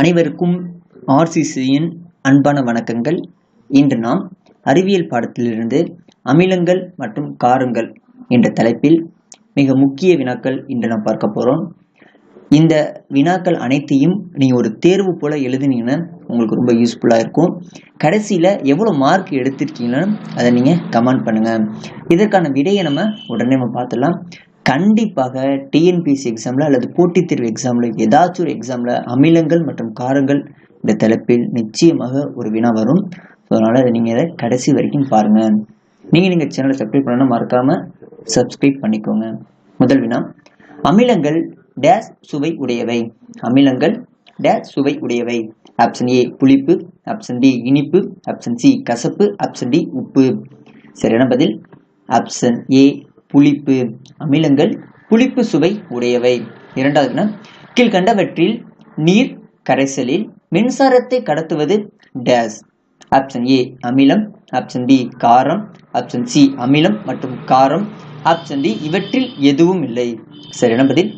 அனைவருக்கும் ஆர்சிசியின் அன்பான வணக்கங்கள். இன்று நாம் அறிவியல் பாடத்திலிருந்து அமிலங்கள் மற்றும் காரங்கள் என்ற தலைப்பில் மிக முக்கிய வினாக்கள் இன்று நாம் பார்க்க போகிறோம் இந்த வினாக்கள் அனைத்தையும் நீங்கள் ஒரு தேர்வு போல எழுதுனீங்கன்னா உங்களுக்கு ரொம்ப யூஸ்ஃபுல்லாக இருக்கும். கடைசியில் எவ்வளோ மார்க் எடுத்திருக்கீங்களோ அதை நீங்கள் கமெண்ட் பண்ணுங்கள் இதற்கான விடையை நம்ம உடனே நம்ம பார்த்துடலாம். கண்டிப்பாக டிஎன்பிஎஸ்சி எக்ஸாமில் அல்லது போட்டித் தேர்வு எக்ஸாமில் ஏதாச்சும் ஒரு எக்ஸாமில் அமிலங்கள் மற்றும் காரங்கள் இந்த தலைப்பில் நிச்சயமாக ஒரு வினா வரும். ஸோ அதனால் அதை நீங்கள் இதை கடைசி வரைக்கும் பாருங்கள் நீங்கள் நீங்கள் சேனலை சப்ஸ்கிரைப் பண்ணணும் மறக்காமல் சப்ஸ்கிரைப் பண்ணிக்கோங்க. முதல் வினா. அமிலங்கள் டேஸ் சுவை உடையவை. அமிலங்கள் டேஸ் சுவை உடையவை. ஆப்ஷன் ஏ புளிப்பு. ஆப்ஷன் பி இனிப்பு. ஆப்ஷன் சி கசப்பு. ஆப்ஷன் டி உப்பு. சரியான பதில். ஆப்ஷன் ஏ புளிப்பு அமிலங்கள் புளிப்பு சுவை உடையவை. இரண்டாவது கீழ்கண்டவற்றில் நீர் கரைசலில் மின்சாரத்தை கடத்துவது டேஸ். ஆப்ஷன் ஏ அமிலம். ஆப்ஷன் பி காரம். ஆப்ஷன் சி அமிலம் மற்றும் காரம். ஆப்ஷன் டி இவற்றில் எதுவும் இல்லை. சரியான பதில்?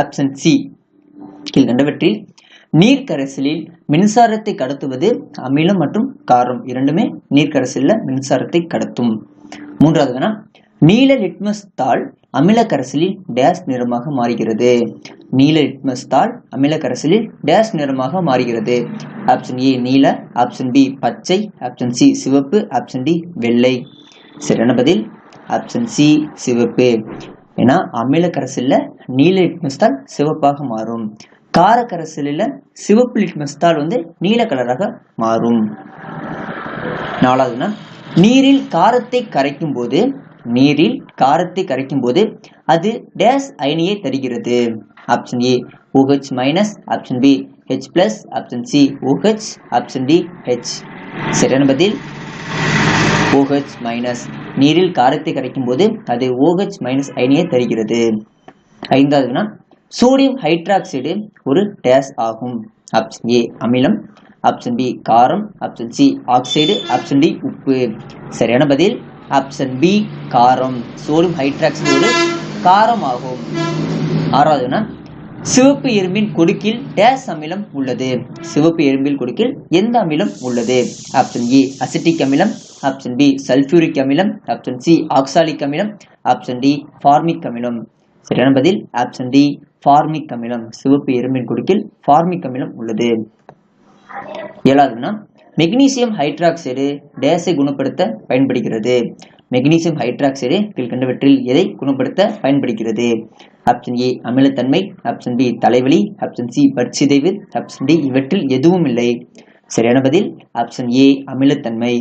ஆப்ஷன் சி கீழ்கண்டவற்றில் நீர் கரைசலில் மின்சாரத்தை கடத்துவது அமிலம் மற்றும் காரம். இரண்டுமே நீர் கரைசலில் மின்சாரத்தை கடத்தும். மூன்றாவது வேணா நீல லிட்மஸ் தாள் அமில கரைசலில் டேஸ் நிறமாக மாறுகிறது. நீல லிட்மஸ் தாள் அமில கரைசலில் டேஸ் நிறமாக மாறுகிறது. ஆப்ஷன் ஏ நீல ஆப்ஷன் பி பச்சை ஆப்ஷன் சி சிவப்பு ஆப்ஷன் டி வெள்ளை. சரியான பதில்? ஆப்ஷன் சி சிவப்பு. ஏன்னா அமில கரைசலில் நீல லிட்மஸ் தாள் சிவப்பாக மாறும். கார கரைசலில் சிவப்பு லிட்மஸ் தாள் வந்து நீல கலராக மாறும். நாலாவதுனா நீரில் காரத்தை கரைக்கும் போது நீரில் காரத்தை கரைக்கும் போது அது டேஸ் அயனியை தருகிறது. Option A OH minus option B H plus option C OH option D H சரியான பதில். ஓஹெச் மைனஸ் நீரில் காரத்தை கரைக்கும் போது அது ஓஹெச் மைனஸ் அயனியை தருகிறது. ஐந்தாவதுனா சோடியம் ஹைட்ராக்சைடு ஒரு டேஸ் ஆகும். ஆப்ஷன் ஏ அமிலம். ஆப்ஷன் பி காரம். Option C oxide option D உப்பு. சரியான பதில். ஆப்ஷன் பி காரம் சோடியம் ஹைட்ராக்சைடு காரம் ஆகும் ஆறாவதுனா சிவப்பு எறும்பின் கொடுக்கில் டேஸ் அமிலம் உள்ளது. சிவப்பு எறும்பில் கொடுக்கில் எந்த அமிலம் உள்ளது? ஆப்ஷன் ஏ அசிட்டிக் அமிலம். ஆப்ஷன் பி சல்ஃபியூரிக் அமிலம். ஆப்ஷன் சி ஆக்சாலிக் அமிலம். ஆப்ஷன் டி ஃபார்மிக் அமிலம். சரியான பதில் ஆப்ஷன் டி ஃபார்மிக் அமிலம். சிவப்பு எறும்பின் கொடுக்கில் ஃபார்மிக் அமிலம் உள்ளது. ஏழாவதுனா மெக்னீசியம் ஹைட்ராக்சைடு டேஸை குணப்படுத்த பயன்படுகிறது. மெக்னீசியம் ஹைட்ராக்சைடு கீழ்கண்டவற்றில் எதை குணப்படுத்த பயன்படுகிறது? ஆப்ஷன் ஏ அமிலத்தன்மை. ஆப்ஷன் பி தலைவலி. ஆப்ஷன் சி பற்சிதைவு. ஆப்ஷன் டி இவற்றில் எதுவும் இல்லை. சரியான பதில் ஆப்ஷன் ஏ அமிலத்தன்மை.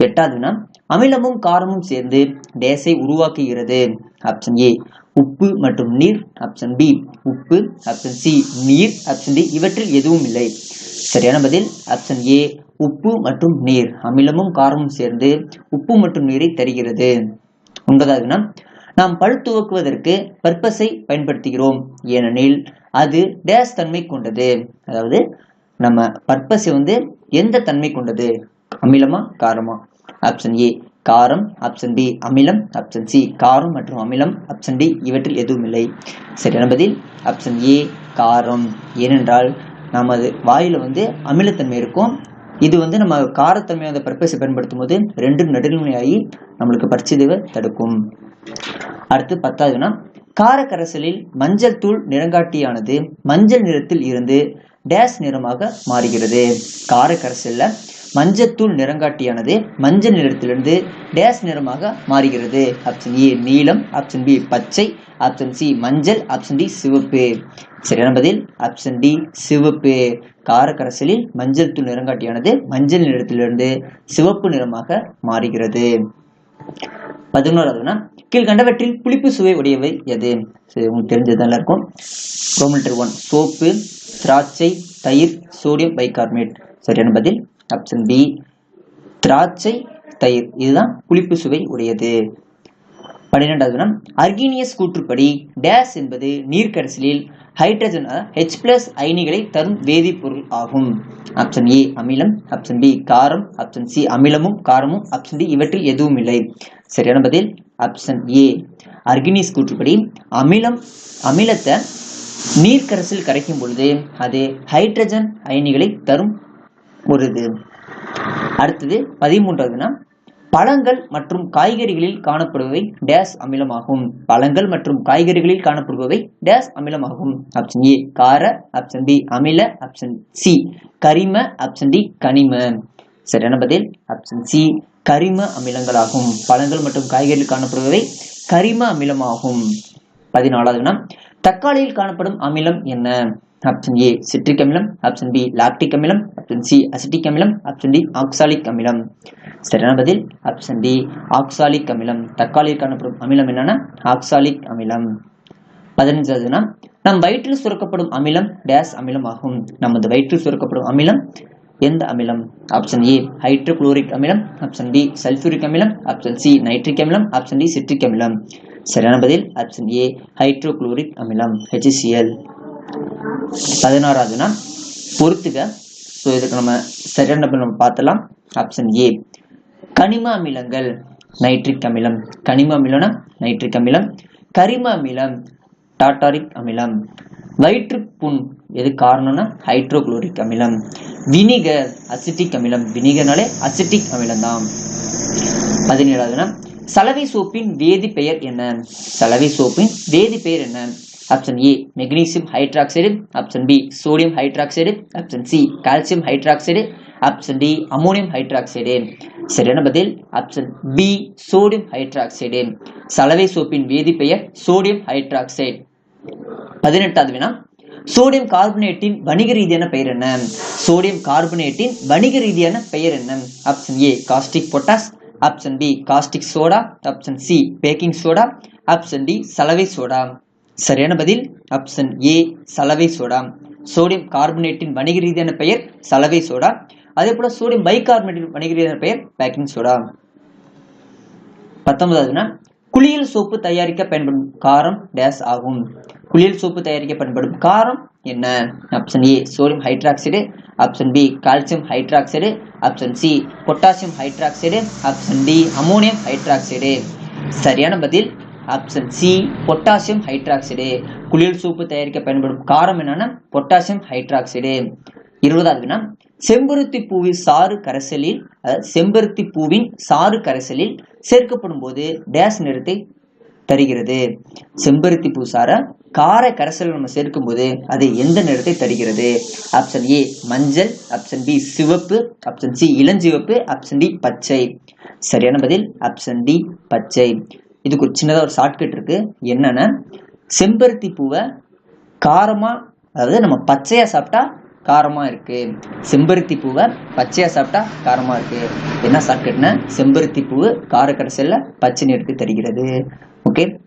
எட்டாவதுனா அமிலமும் காரமும் சேர்ந்து டேஸை உருவாக்குகிறது. ஆப்ஷன் ஏ உப்பு மற்றும் நீர். ஆப்ஷன் பி உப்பு. ஆப்ஷன் சி நீர். ஆப்ஷன் டி இவற்றில் எதுவும் இல்லை. சரியான பதில் ஆப்ஷன் ஏ உப்பு மற்றும் நீர். அமிலமும் காரமும் சேர்ந்து உப்பு மற்றும் நீரை தருகிறது. ஒன்பதாவதுனா நாம் பல் துவக்குவதற்கு பர்பஸை பயன்படுத்துகிறோம். ஏனெனில் அது டேஸ் தன்மை கொண்டது. அதாவது நம்ம பர்பஸை வந்து எந்த தன்மை கொண்டது? அமிலமா காரமா? ஆப்ஷன் ஏ காரம். ஆப்ஷன் பி அமிலம். ஆப்ஷன் சி காரம் மற்றும் அமிலம். ஆப்ஷன் டி இவற்றில் எதுவும் இல்லை. சரியான பதில் ஆப்ஷன் ஏ காரம். ஏனென்றால் நமது வாயில் வந்து அமிலத்தன்மை இருக்கும். இது வந்து நம்ம காரத்தன்மை அந்த பர்பஸை பயன்படுத்தும் போது ரெண்டும் நடுநிலையாகி நம்மளுக்கு பரிச்சிதைவை தடுக்கும். அடுத்து பத்தாவதுனா காரக்கரைசலில் மஞ்சள் தூள் நிறங்காட்டியானது மஞ்சள் நிறத்தில் இருந்து டேஸ் நிறமாக மாறுகிறது. காரக்கரைசலில் மஞ்சத்தூள் நிறங்காட்டியானது மஞ்சள் நிறத்திலிருந்து டேஸ் நிறமாக மாறுகிறது. ஆப்ஷன் ஏ நீலம். ஆப்ஷன் பி பச்சை. ஆப்ஷன் சி மஞ்சள். ஆப்ஷன் டி சிவப்பு. சரியான பதில். ஆப்ஷன் டி சிவப்பு. காரக்கரசலில் மஞ்சள் தூள் நிறங்காட்டியானது மஞ்சள் நிறத்திலிருந்து சிவப்பு நிறமாக மாறுகிறது. பதினோராவதுனா கீழ்கண்டவற்றில் புளிப்பு சுவை உடையவை எது? உங்களுக்கு தெரிஞ்சதெல்லாம் இருக்கும் ரோமில்டர் ஒன் சோப்பு திராட்சை தயிர் சோடியம் பைகார்பனேட் சரியான பதில். ஆப்ஷன் பி திராட்சை தயிர். இதுதான் புளிப்பு சுவை உடையது. பன்னிரெண்டாவது அர்கீனியஸ் கூற்றுப்படி டேஸ் என்பது நீர்க்கரைசலில் ஹைட்ரஜன் ஹெச் பிளஸ் அயனிகளை தரும் வேதிப்பொருள் ஆகும். ஆப்ஷன் ஏ அமிலம். ஆப்ஷன் பி காரம். ஆப்ஷன் சி அமிலமும் காரமும். ஆப்ஷன் டி இவற்றில் எதுவும் இல்லை. சரியான பதில் ஆப்ஷன் ஏ அர்கினிஸ் கூற்றுப்படி அமிலம் அமிலத்தை நீர்க்கரசில் கரைக்கும் பொழுது அது ஹைட்ரஜன் அயனிகளை தரும் ஒரு இது. அடுத்தது பதிமூன்றாவதுனா பழங்கள் மற்றும் காய்கறிகளில் காணப்படுபவை டேஸ் அமிலமாகும். பழங்கள் மற்றும் காய்கறிகளில் காணப்படுபவை டேஸ் அமிலமாகும். ஆப்ஷன் ஏ கார ஆப்ஷன் பி அமில ஆப்ஷன் சி கரிம ஆப்ஷன் டி கனிம. சரியான பதில்? ஆப்ஷன் சி கரிம அமிலங்களாகும். பழங்கள் மற்றும் காய்கறிகளில் காணப்படுபவை கரிம அமிலமாகும். பதினாலாவதுனா தக்காளியில் காணப்படும் அமிலம் என்ன? ஆப்ஷன் ஏ சிட்ரிக் அமிலம் ஆப்ஷன் பி லாக்டிக் அமிலம் ஆப்ஷன் சி அசிட்டிக் அமிலம் ஆப்ஷன் டி ஆக்சாலிக் அமிலம் சரியான பதில்? ஆப்ஷன் டி ஆக்சாலிக் அமிலம் தக்காளியில் காணப்படும் அமிலம் என்னன்னா ஆக்சாலிக் அமிலம் பதினஞ்சாவதுனா நம் வயிற்றில் சுரக்கப்படும் அமிலம் டேஸ் அமிலம் ஆகும். நமது வயிற்றில் சுரக்கப்படும் அமிலம் எந்த அமிலம்? ஆப்ஷன் ஏ ஹைட்ரோகுளோரிக் அமிலம் ஆப்ஷன் பி சல்ஃபூரிக் அமிலம் ஆப்ஷன் சி நைட்ரிக் அமிலம் ஆப்ஷன் டி சிட்ரிக் அமிலம் சரியான பதில்? ஆப்ஷன் ஏ ஹைட்ரோகுளோரிக் அமிலம் ஹெச்சிஎல் பதினாறாவதுனா பொறுத்துக. ஸோ இதுக்கு நம்ம சரியான பதில் நம்ம பார்த்தலாம். ஆப்ஷன் ஏ கனிம அமிலங்கள் நைட்ரிக் அமிலம். கனிம அமிலம்னா நைட்ரிக் அமிலம். கரிம அமிலம் டாட்டாரிக் அமிலம். வயிற்றுப்புண் எது காரணம்னா ஹைட்ரோக்ளோரிக் அமிலம். வினிகர் அசிட்டிக் அமிலம். வினிகர்னாலே அசிட்டிக் அமிலம் தான் பதினேழாவதுனா சலவை சோப்பின் வேதி பெயர் என்ன? சலவை சோப்பின் வேதி பெயர் என்ன? Option A magnesium hydroxide option B sodium hydroxide option C calcium hydroxide option D ammonium hydroxide சரியான பதில் ஆப்ஷன் பி சோடியம் ஹைட்ராக்சைடு சலவை சோப்பின் வேதிப்பெயர் சோடியம் ஹைட்ராக்சைடு பதினெட்டாவது வினா சோடியம் கார்பனேட்டின் வணிக ரீதியான பெயர் என்ன? சோடியம் கார்பனேட்டின் வணிக ரீதியான பெயர் என்ன? Option A caustic potash option B caustic soda option C baking soda option D சலவை சோடா. சரியான பதில் ஆப்ஷன் ஏ சலவை சோடா. சோடியம் கார்பனேட்டின் வணிக ரீதியான பெயர் சலவை சோடா. அதே போல சோடியம் பைகார்பனேட்டின் வணிக ரீதியான பெயர் பேக்கிங் சோடா பத்தொன்பதாவதுன்னா குளியல் சோப்பு தயாரிக்க பயன்படும் காரம் டேஸ் ஆகும். குளியல் சோப்பு தயாரிக்க பயன்படும் காரம் என்ன? Option A sodium hydroxide option B calcium hydroxide option C potassium hydroxide option D ammonium hydroxide சரியான பதில் ஆப்ஷன் சி பொட்டாசியம் ஹைட்ராக்சைடு குளியல் சோப்பு தயாரிக்க பயன்படும் காரம் என்னன்னா பொட்டாசியம் ஹைட்ராக்சைடு இருபதாவது வினா செம்பருத்தி பூவின் சாறு கரைசலில் அதாவது செம்பருத்தி பூவின் சாறு கரைசலில் சேர்க்கப்படும் போது டேஸ் நிறத்தை தருகிறது. செம்பருத்தி பூ சாரை கார கரைசல் நம்ம சேர்க்கும் போது அது எந்த நிறத்தை தருகிறது? ஆப்ஷன் ஏ மஞ்சள். ஆப்ஷன் பி சிவப்பு. ஆப்ஷன் சி இளஞ்சிவப்பு. ஆப்ஷன் டி பச்சை. சரியான பதில் ஆப்ஷன் டி பச்சை. இதுக்கு ஒரு சின்னதாக ஒரு ஷார்ட்கட் இருக்குது என்னென்னா செம்பருத்தி பூவை காரமாக அதாவது நம்ம பச்சையாக சாப்பிட்டா காரமாக இருக்குது செம்பருத்தி பூவை பச்சையாக சாப்பிட்டா காரமாக இருக்குது என்ன ஷார்ட்கட்னா செம்பருத்தி பூவு கார கடைசியில் பச்சை நிறத்தை தருகிறது. ஓகே